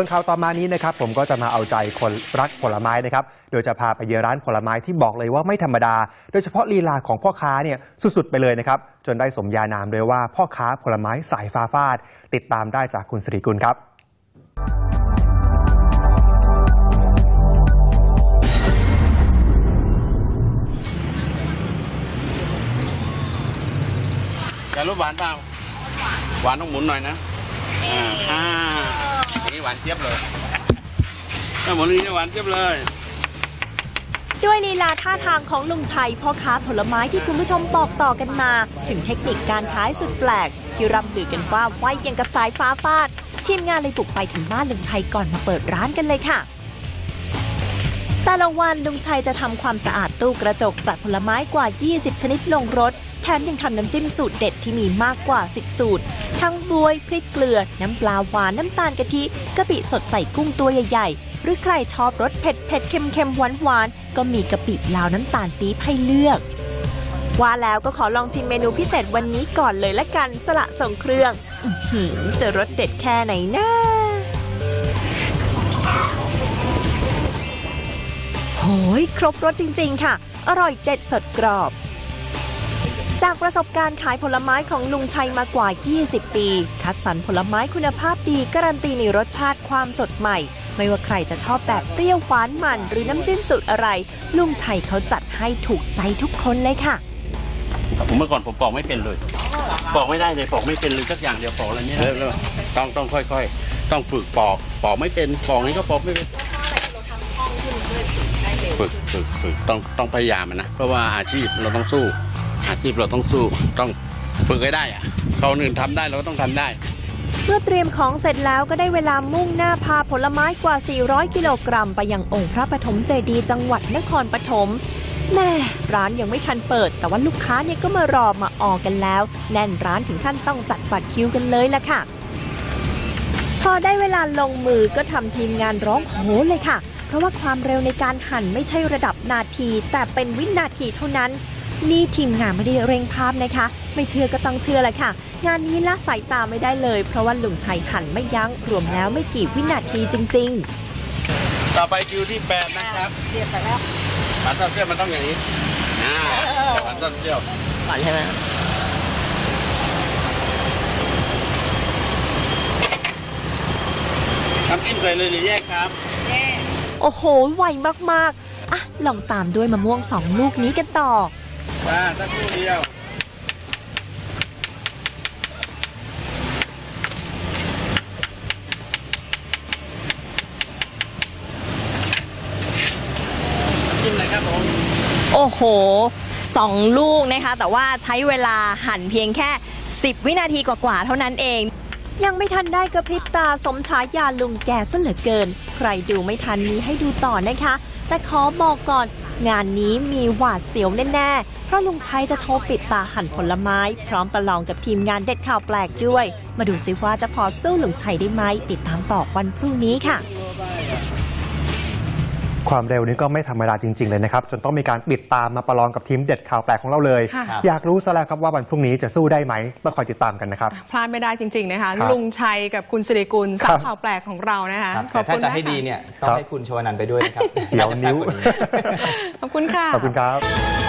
ส่วนข่าวต่อมานี้นะครับผมก็จะมาเอาใจคนรักผลไม้นะครับ โดยจะพาไปเยือนร้านผลไม้ที่บอกเลยว่าไม่ธรรมดา โดยเฉพาะลีลาของพ่อค้าเนี่ยสุดๆไปเลยนะครับ จนได้สมญานามเลยว่าพ่อค้าผลไม้สายฟ้าฟาด ติดตามได้จากคุณสิริกุลครับแต่รูปหวานเปล่าหวานต้องหมุนหน่อยนะอ่าอ่าอย่างนี้ห วานเจี๊ยบเลยถ้าหมุนอย่างนี้หวานเจี๊ยบเลย ด้วยลีลาท่าทางของลุงชัยพ่อค้าผลไม้ที่คุณผู้ชมบอกต่อกันมา ถึงเทคนิคการขายสุดแปลก ที่ร่ำลือกันว่าไวยังกับสายฟ้าฟาด ทีมงานเลยบุกไปถึงบ้านลุงชัยก่อนมาเปิดร้านกันเลยค่ะ แต่ละวันลุงชัยจะทำความสะอาดตู้กระจกจัดผลไม้กว่า 20 ชนิดลงรถ แถมยังทำน้ำจิ้มสูตรเด็ดที่มีมากกว่า 10 สูตร ทั้งบวย พริกเกลือ น้ำปลาหวาน น้ำตาลกะทิกะปิสดใส่กุ้งตัวใหญ่ๆ หรือใครชอบรสเผ็ดเผ็ดเค็มเค็มหวานหวานก็มีกะปิลาวน้ำตาลปี๊บให้เลือก ว่าแล้วก็ขอลองชิมเมนูพิเศษวันนี้ก่อนเลยละกันสละส่งเครื่องจะรสเด็ดแค่ไหนนะ ยครบรสจริง ๆ ค่ะ อร่อยเด็ดสดกรอบ จากประสบการณ์ขายผลไม้ของลุงชัยมากว่า 20 ปี คัดสรรผลไม้คุณภาพดีการันตีในรสชาติความสดใหม่ ไม่ว่าใครจะชอบแบบเปรี้ยวหวานมัน หรือน้ำจิ้มสูตรอะไร ลุงชัยเขาจัดให้ถูกใจทุกคนเลยค่ะ ผมเมื่อก่อนผมปอกไม่เป็นเลย ปอกไม่ได้เลยปอกไม่เป็นเลยสักอย่างเดียวปอกอะไรไม่ได้เริ่มต้องต้องค่อย ๆ ต้องฝึกปอกปอกไม่เป็นปอกนี้ก็ปอกไม่เป็น ฝึกฝึกฝึกต้องต้องพยายามนะเพราะว่าอาชีพเราต้องสู้ อาชีพเราต้องสู้ต้องฝึกให้ได้อะเขาหนึ่งทำได้เราก็ต้องทำได้ เมื่อเตรียมของเสร็จแล้วก็ได้เวลามุ่งหน้าพาผลไม้กว่า 400 กิโลกรัม ไปยังองค์พระปฐมเจดีย์จังหวัดนครปฐมแม่ร้านยังไม่ทันเปิด แต่ว่าลูกค้าเนี่ยก็มารอมาออกันแล้ว แน่นร้านถึงขั้นต้องจัดบัตรคิวกันเลยล่ะค่ะ พอได้เวลาลงมือก็ทำทีมงานร้องโหเลยค่ะ เพราะว่าความเร็วในการหั่นไม่ใช่ระดับนาที แต่เป็นวินาทีเท่านั้น นี่ทีมงานไม่ได้เร่งภาพนะคะ ไม่เชื่อก็ต้องเชื่อแหละค่ะ งานนี้ละสายตาไม่ได้เลย เพราะว่าลุงชัยหั่นไม่ยั้งรวมแล้วไม่กี่วินาทีจริง ๆ ต่อไปคิวที่แปดนะครับเรียบไปแล้วหวานต้นเปรี้ยวมันต้องอย่างนี้อ่าแต่หวานต้นเปรี้ยวหวานใช่ไหมน้ำจิ้มใส่เลยหรือแยกครับ โอ้โห ไวมากๆ อะ ลองตามด้วยมะม่วงสองลูกนี้กันต่ออ่าสักครู่เดียว จิ้มเลยครับผม โอ้โหสองลูกนะคะ แต่ว่าใช้เวลาหั่นเพียงแค่ 10 วินาทีกว่าๆ เท่านั้นเอง ยังไม่ทันได้กระพริบตาสมฉายาลุงแกซะเหลือเกิน ใครดูไม่ทันมีให้ดูต่อนะคะ แต่ขอบอกก่อน งานนี้มีหวาดเสียวแน่ๆ เพราะลุงชัยจะโชว์ปิดตาหั่นผลไม้ พร้อมประลองกับทีมงานเด็ดข่าวแปลกด้วย มาดูซิว่าจะพอสู้ลุงชัยได้ไหมติดตามต่อวันพรุ่งนี้ค่ะ ความเร็วนี้ก็ไม่ธรรมดาจริง ๆ เลยนะครับ จนต้องมีการปิดตามมาประลองกับทีมเด็ดข่าวแปลกของเราเลยค่ะอยากรู้ซะแล้วครับว่าวันพรุ่งนี้จะสู้ได้ไหมต้องคอยติดตามกันนะครับ พลาดไม่ได้จริง ๆ นะคะครับลุงชัยกับคุณสิริกุลครัสาบวข่าวแปลกของเรานะคะครับขอบแต่ถ้าคุณจะมากให้ดีค่ะเนี่ยต้องครับให้คุณชวนันท์ไปด้วยนะครับเสียวนิ้วาจะแซ่บกาขอบคุณค่ะขอบคุณครับ